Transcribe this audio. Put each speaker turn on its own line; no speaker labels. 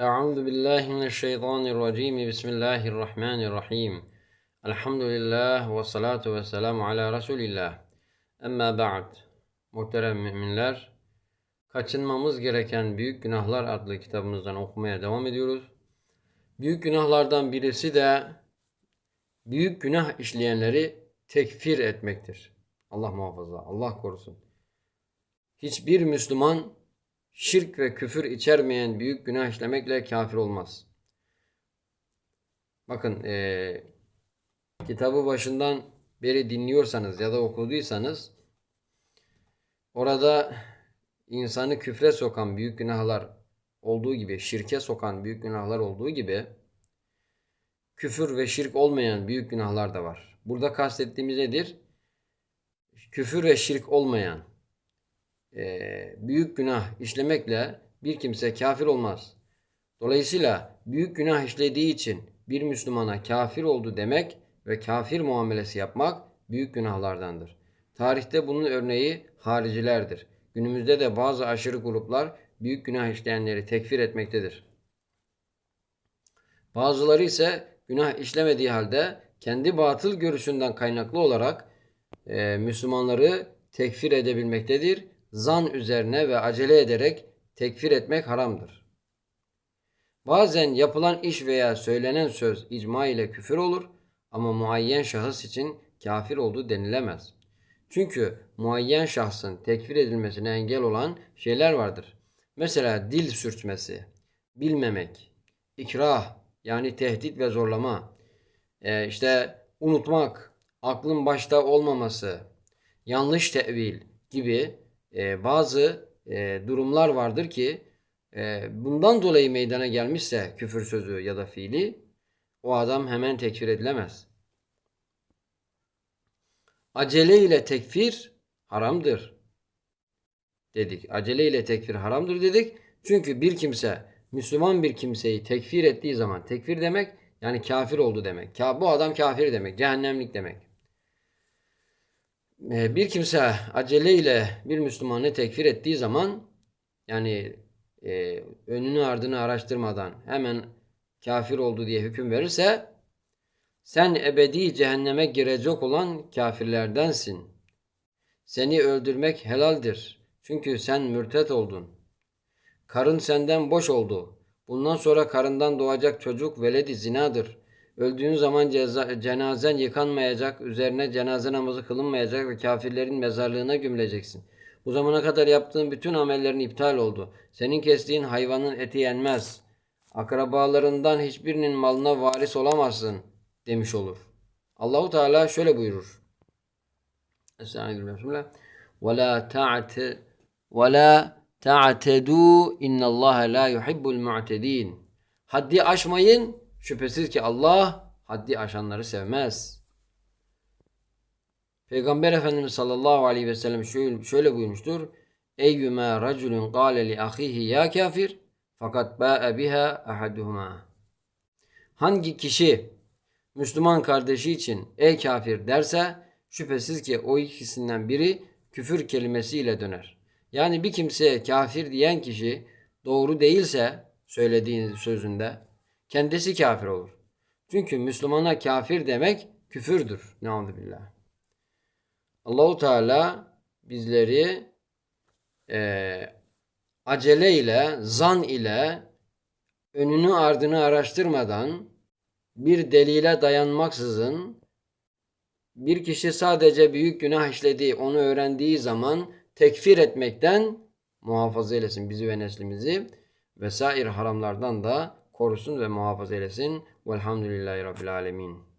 أعوذ بالله من الشيطان الرجيم بسم الله الرحمن الرحيم الحمد لله والصلاة والسلام على رسول الله Emma ba'd Muhterem müminler Kaçınmamız gereken büyük günahlar adlı kitabımızdan okumaya devam ediyoruz. Büyük günahlardan birisi de büyük günah işleyenleri tekfir etmektir. Allah muhafaza, Allah korusun. Hiçbir Müslüman şirk ve küfür içermeyen büyük günah işlemekle kafir olmaz. Bakın eee, kitabı başından beri dinliyorsanız ya da okuduysanız orada insanı küfre sokan büyük günahlar olduğu gibi, şirke sokan büyük günahlar olduğu gibi küfür ve şirk olmayan büyük günahlar da var. Burada kastettiğimiz nedir? Küfür ve şirk olmayan e, büyük günah işlemekle bir kimse kafir olmaz. Dolayısıyla büyük günah işlediği için bir Müslümana kafir oldu demek ve kafir muamelesi yapmak büyük günahlardandır. Tarihte bunun örneği haricilerdir. Günümüzde de bazı aşırı gruplar büyük günah işleyenleri tekfir etmektedir. Bazıları ise günah işlemediği halde kendi batıl görüşünden kaynaklı olarak e, Müslümanları tekfir edebilmektedir. Zan üzerine ve acele ederek tekfir etmek haramdır. Bazen yapılan iş veya söylenen söz icma ile küfür olur ama muayyen şahıs için kafir oldu denilemez. Çünkü muayyen şahsın tekfir edilmesine engel olan şeyler vardır. Mesela dil sürçmesi, bilmemek, ikrah yani tehdit ve zorlama, e, işte unutmak, aklın başta olmaması, yanlış tevil gibi e, bazı e, durumlar vardır ki e, bundan dolayı meydana gelmişse küfür sözü ya da fiili o adam hemen tekfir edilemez. Acele ile tekfir haramdır dedik. Acele ile tekfir haramdır dedik. Çünkü bir kimse Müslüman bir kimseyi tekfir ettiği zaman tekfir demek yani kafir oldu demek. Bu adam kafir demek, cehennemlik demek. Ee, bir kimse aceleyle bir Müslümanı tekfir ettiği zaman yani e, önünü ardını araştırmadan hemen kafir oldu diye hüküm verirse sen ebedi cehenneme girecek olan kafirlerdensin. Seni öldürmek helaldir. Çünkü sen mürtet oldun. Karın senden boş oldu. Bundan sonra karından doğacak çocuk veledi zinadır. Öldüğün zaman ceza, cenazen yıkanmayacak, üzerine cenaze namazı kılınmayacak ve kafirlerin mezarlığına gömüleceksin. Bu zamana kadar yaptığın bütün amellerin iptal oldu. Senin kestiğin hayvanın eti yenmez. Akrabalarından hiçbirinin malına varis olamazsın demiş olur. Allahu Teala şöyle buyurur. Estağfirullah. Ve la ta'te ve la ta'tedu innallaha la yuhibbul mu'tedin. Haddi aşmayın Şüphesiz ki Allah haddi aşanları sevmez. Peygamber Efendimiz sallallahu aleyhi ve sellem şöyle, şöyle buyurmuştur. Eyyüme raculun gâle li ahihi ya kafir fakat bâe biha ahaduhuma. Hangi kişi Müslüman kardeşi için ey kafir derse şüphesiz ki o ikisinden biri küfür kelimesiyle döner. Yani bir kimseye kafir diyen kişi doğru değilse söylediğin sözünde kendisi kafir olur. Çünkü Müslümana kafir demek küfürdür. Neudübillah. Allahu Teala bizleri e, acele ile, zan ile önünü ardını araştırmadan bir delile dayanmaksızın bir kişi sadece büyük günah işlediği, onu öğrendiği zaman tekfir etmekten muhafaza eylesin bizi ve neslimizi vesaire haramlardan da korusun ve muhafaza eylesin. Velhamdülillahi Rabbil Alemin.